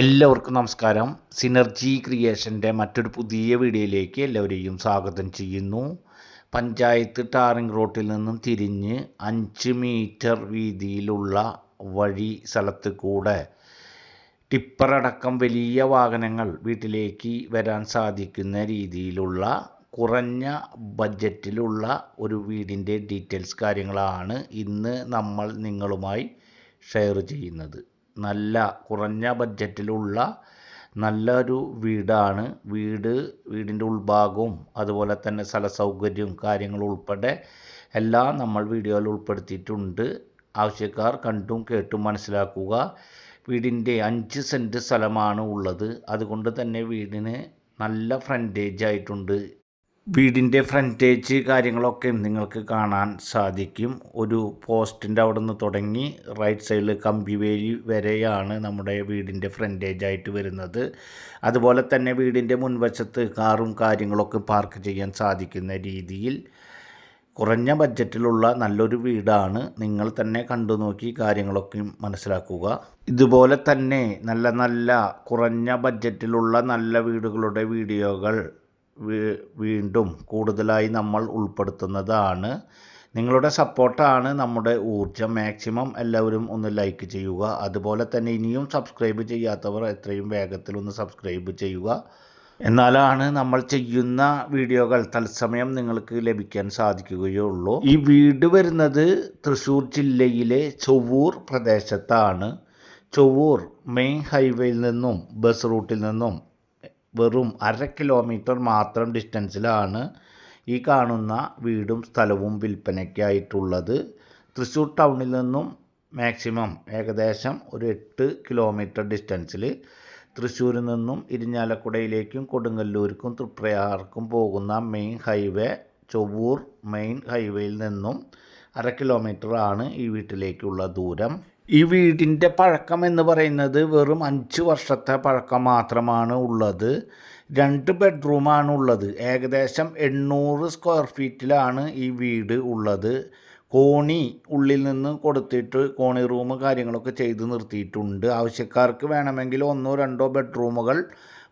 എല്ലാവർക്കും നമസ്കാരം. സിനർജി ക്രിയേഷന്റെ മറ്റൊരു പുതിയ വീഡിയോയിലേക്ക് എല്ലാവരെയും സ്വാഗതം ചെയ്യുന്നു. പഞ്ചായത്ത് ടാറിംഗ് റോട്ടിൽ നിന്നും തിരിഞ്ഞ് അഞ്ച് മീറ്റർ വീതിയിലുള്ള വഴി സ്ഥലത്ത് കൂടെ ടിപ്പറടക്കം വലിയ വാഹനങ്ങൾ വീട്ടിലേക്ക് വരാൻ സാധിക്കുന്ന രീതിയിലുള്ള കുറഞ്ഞ ബഡ്ജറ്റിലുള്ള ഒരു വീടിന്റെ ഡീറ്റെയിൽസ് കാര്യങ്ങളാണ് ഇന്ന് നമ്മൾ നിങ്ങളുമായി ഷെയർ ചെയ്യുന്നത്. നല്ല കുറഞ്ഞ ബഡ്ജറ്റിലുള്ള നല്ലൊരു വീടാണ്. വീട് വീടിന്റെ ഉൾഭാഗവും അതുപോലെ തന്നെ സ്ഥല സൗകര്യവും കാര്യങ്ങളും ഉൾപ്പെടെ എല്ലാം നമ്മൾ വീഡിയോയിൽ ഉൾപ്പെടുത്തിയിട്ടുണ്ട്. ആവശ്യക്കാർ കണ്ടും കേട്ടും മനസ്സിലാക്കുക. വീടിന്റെ അഞ്ച് സെന്റ് സ്ഥലമാണ് ഉള്ളത്. അതുകൊണ്ട് തന്നെ വീടിന് നല്ല ഫ്രണ്ടേജ് ആയിട്ടുണ്ട്. വീടിന്റെ ഫ്രണ്ടേജ് കാര്യങ്ങളൊക്കെ നിങ്ങൾക്ക് കാണാൻ സാധിക്കും. ഒരു പോസ്റ്റിന്റെ അവിടെ നിന്ന് തുടങ്ങി റൈറ്റ് സൈഡിൽ കമ്പിവേലി വരെയാണ് നമ്മുടെ വീടിന്റെ ഫ്രണ്ടേജ് ആയിട്ട് വരുന്നത്. അതുപോലെ തന്നെ വീടിന്റെ മുൻവശത്ത് കാറും കാര്യങ്ങളൊക്കെ പാർക്ക് ചെയ്യാൻ സാധിക്കുന്ന രീതിയിൽ കുറഞ്ഞ ബഡ്ജറ്റിലുള്ള നല്ലൊരു വീടാണ്. നിങ്ങൾ തന്നെ കണ്ടു നോക്കി കാര്യങ്ങളൊക്കെ മനസ്സിലാക്കുക. ഇതുപോലെ തന്നെ നല്ല നല്ല കുറഞ്ഞ ബഡ്ജറ്റിലുള്ള നല്ല വീടുകളുടെ വീഡിയോകൾ വീണ്ടും കൂടുതലായി നമ്മൾ ഉൾപ്പെടുത്തുന്നതാണ്. നിങ്ങളുടെ സപ്പോർട്ടാണ് നമ്മുടെ ഊർജം മാക്സിമം എല്ലാവരും ഒന്ന് ലൈക്ക് ചെയ്യുക. അതുപോലെ തന്നെ ഇനിയും സബ്സ്ക്രൈബ് ചെയ്യാത്തവർ എത്രയും വേഗത്തിൽ ഒന്ന് സബ്സ്ക്രൈബ് ചെയ്യുക. എന്നാലാണ് നമ്മൾ ചെയ്യുന്ന വീഡിയോകൾ തത്സമയം നിങ്ങൾക്ക് ലഭിക്കാൻ സാധിക്കുകയുള്ളൂ. ഈ വീട് വരുന്നത് തൃശ്ശൂർ ജില്ലയിലെ ചൊവ്വൂർ പ്രദേശത്താണ്. ചൊവ്വൂർ മെയിൻ ഹൈവേയിൽ നിന്നും ബസ് റൂട്ടിൽ നിന്നും വെറും അര കിലോമീറ്റർ മാത്രം ഡിസ്റ്റൻസിലാണ് ഈ കാണുന്ന വീടും സ്ഥലവും വിൽപ്പനയ്ക്കായിട്ടുള്ളത്. തൃശ്ശൂർ ടൗണിൽ നിന്നും മാക്സിമം ഏകദേശം ഒരു എട്ട് കിലോമീറ്റർ ഡിസ്റ്റൻസിൽ തൃശ്ശൂരിൽ നിന്നും ഇരിഞ്ഞാലക്കുടയിലേക്കും കൊടുങ്ങല്ലൂർക്കും തൃപ്രയാർക്കും പോകുന്ന മെയിൻ ഹൈവേ ചൊവ്വൂർ മെയിൻ ഹൈവേയിൽ നിന്നും അര കിലോമീറ്റർ ആണ് ഈ വീട്ടിലേക്കുള്ള ദൂരം. ഈ വീടിന്റെ പഴക്കം എന്ന് പറയുന്നത് വെറും അഞ്ച് വർഷത്തെ പഴക്കം മാത്രമാണ് ഉള്ളത്. രണ്ട് ബെഡ്റൂമാണ് ഉള്ളത് ഏകദേശം എണ്ണൂറ് സ്ക്വയർ ഫീറ്റിലാണ് ഈ വീട് ഉള്ളത്. കോണി ഉള്ളിൽ നിന്ന് കൊടുത്തിട്ട് കോണി റൂം കാര്യങ്ങളൊക്കെ ചെയ്ത് നിർത്തിയിട്ടുണ്ട്. ആവശ്യക്കാർക്ക് വേണമെങ്കിൽ ഒന്നോ രണ്ടോ ബെഡ്റൂമുകൾ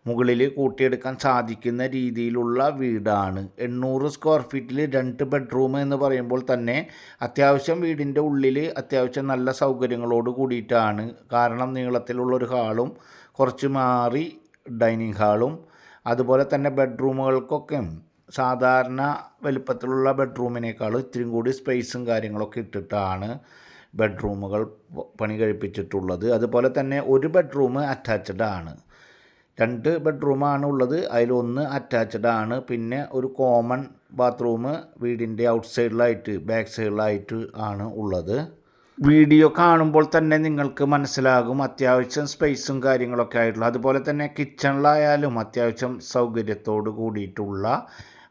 മുകളിൽ കൂട്ടിയെടുക്കാൻ സാധിക്കുന്ന രീതിയിലുള്ള വീടാണ്. എണ്ണൂറ് സ്ക്വയർ ഫീറ്റിൽ രണ്ട് ബെഡ്റൂം എന്ന് പറയുമ്പോൾ തന്നെ അത്യാവശ്യം വീടിന്റെ ഉള്ളിൽ അത്യാവശ്യം നല്ല സൗകര്യങ്ങളോട് കൂടിയിട്ടാണ്. കാരണം നീളത്തിലുള്ളൊരു ഹാളും കുറച്ച് മാറി ഡൈനിങ് ഹാളും. അതുപോലെ തന്നെ ബെഡ്റൂമുകൾക്കൊക്കെ സാധാരണ വലുപ്പത്തിലുള്ള ബെഡ്റൂമിനേക്കാൾ ഇത്രയും കൂടി സ്പേസും കാര്യങ്ങളൊക്കെ ഇട്ടിട്ടാണ് ബെഡ്റൂമുകൾ പണി കഴിപ്പിച്ചിട്ടുള്ളത് അതുപോലെ തന്നെ ഒരു ബെഡ്റൂം അറ്റാച്ച്ഡ് ആണ്. രണ്ട് ബെഡ്റൂമാണ് ഉള്ളത്. അതിലൊന്ന് അറ്റാച്ച്ഡ് ആണ്. പിന്നെ ഒരു കോമൺ ബാത്റൂം വീടിന്റെ ഔട്ട് സൈഡിലായിട്ട് ബാക്ക് സൈഡിലായിട്ട് ആണ് ഉള്ളത്. വീഡിയോ കാണുമ്പോൾ തന്നെ നിങ്ങൾക്ക് മനസ്സിലാകും അത്യാവശ്യം സ്പേസും കാര്യങ്ങളൊക്കെ ആയിട്ടുള്ള. അതുപോലെ തന്നെ കിച്ചണിലായാലും അത്യാവശ്യം സൗകര്യത്തോട് കൂടിയിട്ടുള്ള.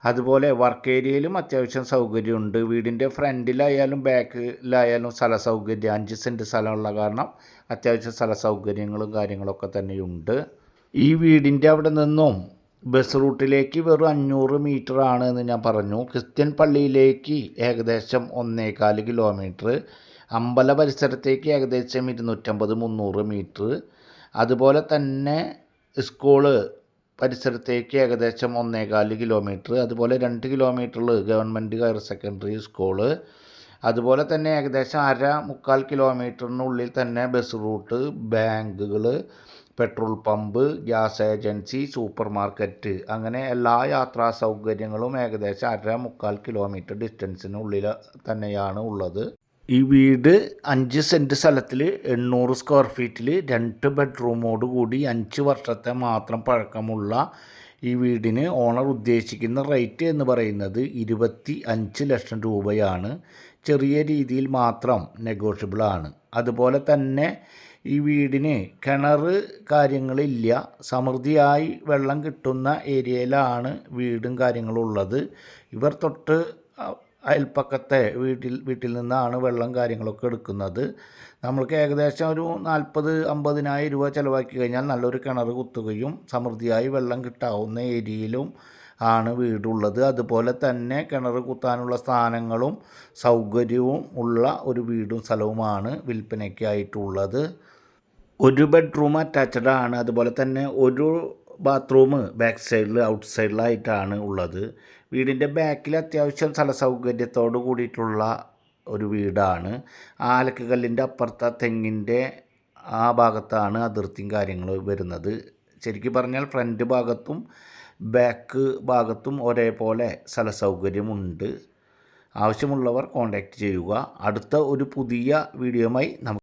അതുപോലെ വർക്ക് ഏരിയയിലും അത്യാവശ്യം സൗകര്യമുണ്ട്. വീടിന്റെ ഫ്രണ്ടിലായാലും ബാക്കിലായാലും സ്ഥല സൗകര്യം അഞ്ച് സെന്റ് സ്ഥലമുള്ള കാരണം അത്യാവശ്യം സ്ഥല സൗകര്യങ്ങളും കാര്യങ്ങളൊക്കെ തന്നെയുണ്ട്. ഈ വീടിന്റെ അവിടെ നിന്നും ബസ് റൂട്ടിലേക്ക് വെറും അഞ്ഞൂറ് മീറ്റർ ആണ് എന്ന് ഞാൻ പറഞ്ഞു. ക്രിസ്ത്യൻ പള്ളിയിലേക്ക് ഏകദേശം ഒന്നേകാൽ കിലോമീറ്റർ അമ്പല പരിസരത്തേക്ക് ഏകദേശം ഇരുന്നൂറ്റമ്പത് മുന്നൂറ് മീറ്റർ അതുപോലെ തന്നെ സ്കൂൾ പരിസരത്തേക്ക് ഏകദേശം ഒന്നേകാൽ കിലോമീറ്റർ അതുപോലെ രണ്ട് കിലോമീറ്ററിൽ ഗവൺമെന്റ് ഹയർ സെക്കൻഡറി സ്കൂൾ അതുപോലെ തന്നെ ഏകദേശം അര മുക്കാൽ കിലോമീറ്ററിനുള്ളിൽ തന്നെ ബസ് റൂട്ട് ബാങ്കുകൾ petrol pump gas agency super market അങ്ങനെ എല്ലാ യാത്രാ സൗകര്യങ്ങളും ഏകദേശം അര മുക്കാൽ കിലോമീറ്റർ ഡിസ്റ്റൻസിനുള്ളിൽ തന്നെയാണ് ഉള്ളത്. ഈ വീട് അഞ്ച് സെന്റ് സ്ഥലത്തിൽ എണ്ണൂറ് സ്ക്വയർ ഫീറ്റിൽ രണ്ട് ബെഡ്റൂമോട് കൂടി അഞ്ച് വർഷത്തെ മാത്രം പഴക്കമുള്ള ഈ വീടിന് ഓണർ ഉദ്ദേശിക്കുന്ന റേറ്റ് എന്ന് പറയുന്നത് ഇരുപത്തി അഞ്ച് ലക്ഷം രൂപയാണ്. ചെറിയ രീതിയിൽ മാത്രം നെഗോഷ്യബിൾ ആണ്. അതുപോലെ തന്നെ ഈ വീടിന് കിണർ കാര്യങ്ങളില്ല. സമൃദ്ധിയായി വെള്ളം കിട്ടുന്ന ഏരിയയിലാണ് വീടും കാര്യങ്ങളും ഉള്ളത്. ഇവർ തൊട്ട് അയൽപ്പക്കത്തെ വീട്ടിൽ വീട്ടിൽ നിന്നാണ് വെള്ളം കാര്യങ്ങളൊക്കെ എടുക്കുന്നത്. നമ്മൾക്ക് ഏകദേശം ഒരു നാൽപ്പത് അമ്പതിനായിരം രൂപ ചിലവാക്കി കഴിഞ്ഞാൽ നല്ലൊരു കിണർ കുത്തുകയും സമൃദ്ധിയായി വെള്ളം കിട്ടാവുന്ന ഏരിയയിലും ആണ് വീടുള്ളത്. അതുപോലെ തന്നെ കിണർ കുത്താനുള്ള സ്ഥാനങ്ങളും സൗകര്യവും ഉള്ള ഒരു വീടും സ്ഥലവുമാണ് വിൽപ്പനയ്ക്കായിട്ടുള്ളത് ഒരു ബെഡ്റൂം അറ്റാച്ച്ഡ് ആണ്. അതുപോലെ തന്നെ ഒരു ബാത്റൂം ബാക്ക് സൈഡിൽ ഔട്ട് സൈഡിലായിട്ടാണ് ഉള്ളത്. വീടിന്റെ ബാക്കിൽ അത്യാവശ്യം സ്ഥല സൗകര്യത്തോട് കൂടിയിട്ടുള്ള ഒരു വീടാണ്. ആലക്ക് കല്ലിന്റെ അപ്പുറത്തെ തെങ്ങിന്റെ ആ ഭാഗത്താണ് അതിർത്തിയും കാര്യങ്ങളും വരുന്നത്. ശരിക്കും പറഞ്ഞാൽ ഫ്രണ്ട് ഭാഗത്തും ബാക്ക് ഭാഗത്തും ഒരേപോലെ സ്ഥല സൗകര്യമുണ്ട് ആവശ്യമുള്ളവർ കോൺടാക്റ്റ് ചെയ്യുക. അടുത്ത ഒരു പുതിയ വീഡിയോയുമായി നമുക്ക്